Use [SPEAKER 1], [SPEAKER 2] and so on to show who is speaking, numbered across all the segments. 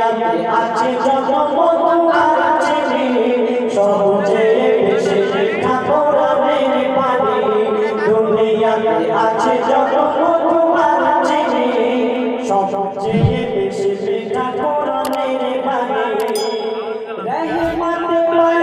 [SPEAKER 1] আছে যত মধু আছে সবুজে বেশি ঠাকুর পানি দুনিয়া আছে যত মধু আছে রহমান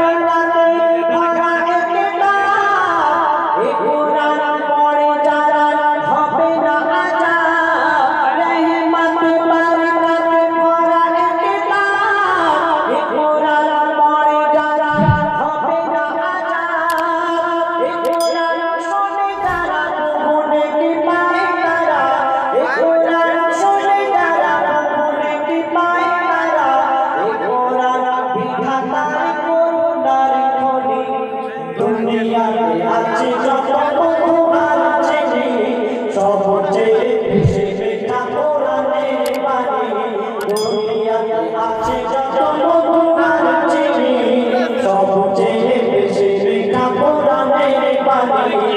[SPEAKER 1] দুনিয়াতে আছে যত প্রভু আছে সব চেয়ে বেশি মিঠা কোরআনে বাণী দুনিয়াতে আছে যত প্রভু আছে সব চেয়ে বেশি মিঠা কোরআনে বাণী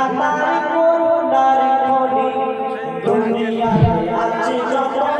[SPEAKER 1] তার করুণার ধনী দুনিয়া আছে যখন